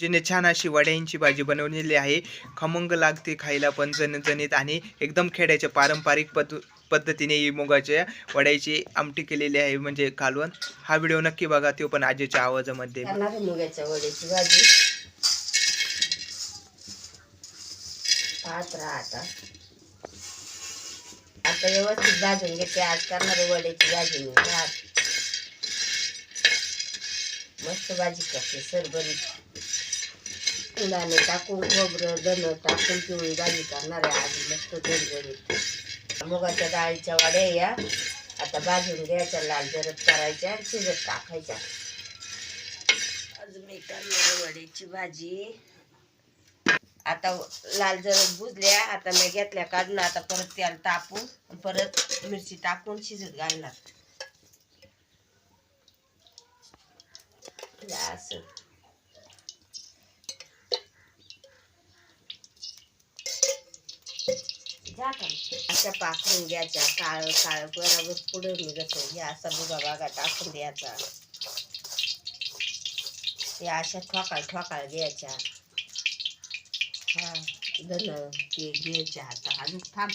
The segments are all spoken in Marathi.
जिने छान अशी वड्यांची भाजी बनवलेली आहे. खमंग लागते खायला पण जणजणीत आणि एकदम खेड्याच्या पारंपरिक पद्ध पद्धतीने मुगाच्या वड्याची आमटी केलेली आहे. म्हणजे कालवण. हा व्हिडिओ नक्की बघा. तो पण आजीच्या आवाजामध्ये. मुगाच्या वड्याची भाजी. पाहत राहा आता. आता व्यवस्थित भाजून घेते. आज करणार वड्याची भाजी मस्त भाजी करते. सरभरीत दाणे टाकून खोबरं धनं टाकून पिवळी भाजी करणार आहे आज मस्त झणझणीत मुगाच्या डाळीच्या वड्या या. आता भाजून घ्यायच्या लाल जरत करायच्या आणि शिजत टाकायच्या. आज मी करणार वड्याची भाजी. आता लाल जरत बुजल्या आता मी घेतल्या काढून आता परत त्याला तापून परत मिरची टाकून शिजत घालणार. असं जा का अशा पाखरून घ्यायच्या काळ काळ बरोबर पुढे निघतो या असा बुगा बागा टाकून द्यायचा. या अशा ठोकाळ ठोकाळ घ्यायच्या. हा धन ते घ्यायच्या आता. अजून थांब.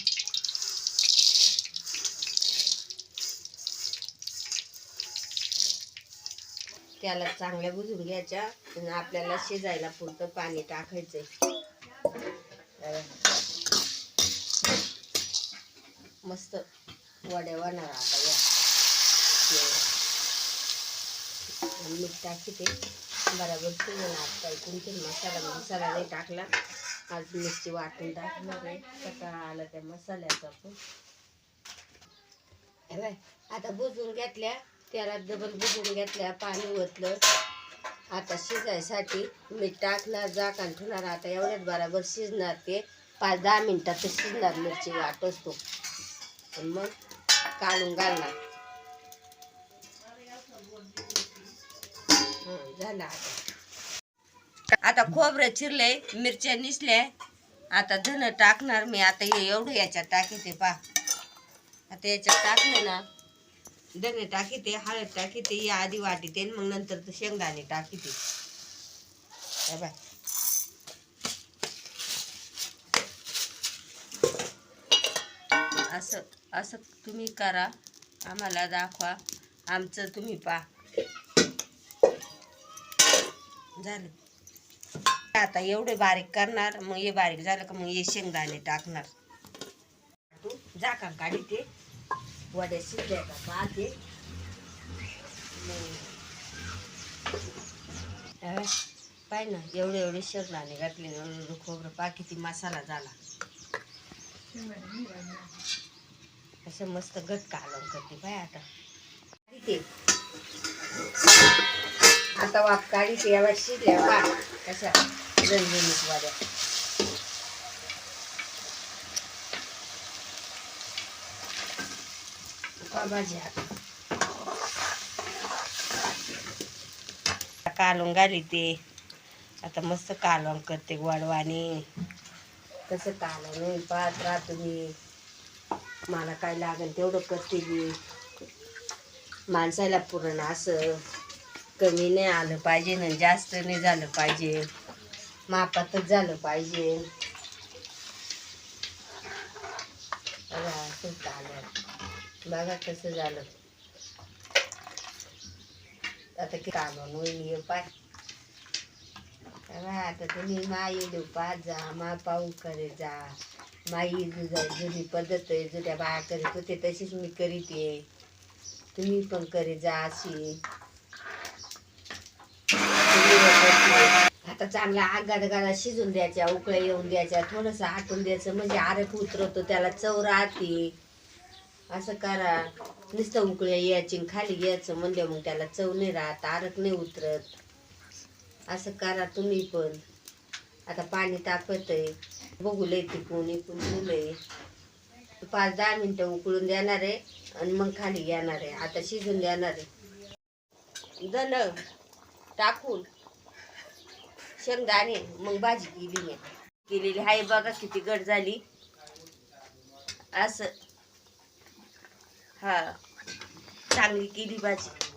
त्याला चांगल्या बुजून घ्यायच्या आणि आपल्याला शिजायला पुरतं पाणी टाकायचंय. मस्त वड्या बनणार आता या. मीठ टाकी ते बरोबर शिजून आता ऐकून ते मसाला मसाला नाही टाकला. आज मिरची वाटून टाकणार आहे. सकाळ आला त्या मसाल्याचा पण बाय, आता बुजून घेतल्या. त्याला डबल बुजून घेतल्या. पाणी ओतलं. आता शिजायसाठी मीठ टाकणार झाकण ठेवणार. आता एवढ्यात बराबर शिजणार ते. पाच दहा मिनिटात शिजणार मिरची वाटच तो. आणि मग काढून घालणार. झालं आता. आता खोबरं चिरले मिरच्या निसल्या. आता धन टाकणार मी आता हे एवढं याच्यात टाकीते पा आता याच्यात टाकले ना धने टाकीते हळद टाकीते या आधी वाटीते मग नंतर शेंगदाणे टाकीते. बाय असं असं तुम्ही करा. आम्हाला दाखवा. आमचं तुम्ही पा. झालं. आता एवढे बारीक करणार मग हे बारीक झालं का मग हे शेंगदाणे टाकणार. तू का काढी ते वड्या शिजल्या का? पाहते मग पाय ना एवढे एवढे शेंगदाणे घातले खोबरं पा किती मसाला झाला. असं मस्त गट कालवण करते बाय आता. ते आता वाप काढी ते यावेळेस शिजल्या वा कशा? रणजणीत वाड्या पा आता घाली ते आता मस्त कालवण करते वाढवानी कसं कालवण पाहत राहा तुम्ही. मला काय लागेल तेवढं करते मी. माणसाला पूर्ण असं कमी नाही आलं पाहिजे ना जास्त नाही झालं पाहिजे. मापातच झालं पाहिजे. बघा बघा कसं झालं. आता की काम होईल पाय. आता तुम्ही माई देऊ पाच जा मा पाहू करे जा. माई जुजा जुनी पद्धत आहे जुन्या बाया करीत होते तशीच मी करीत आहे. तुम्ही पण करे जा अशी. आता चांगला आग शिजून द्यायच्या उकळ्या येऊन द्यायच्या थोडंसं आटून द्यायचं म्हणजे आरक उतरवतो त्याला चव राहते. असं करा. नुसतं उकळ्या यायची आणि खाली घ्यायचं म्हणजे मग त्याला चव नाही राहत आरक नाही उतरत. असं करा तुम्ही पण. आता पाणी तापत आहे बघू लय तिकून इकून आहे. पाच दहा मिनटं उकळून देणार आहे आणि मग खाली येणार आहे. आता शिजून देणार आहे. धन टाकून शेंगदाणे मग भाजी केली मी. केलेली आहे बघा किती गट झाली. असं. हा. चांगली केली भाजी.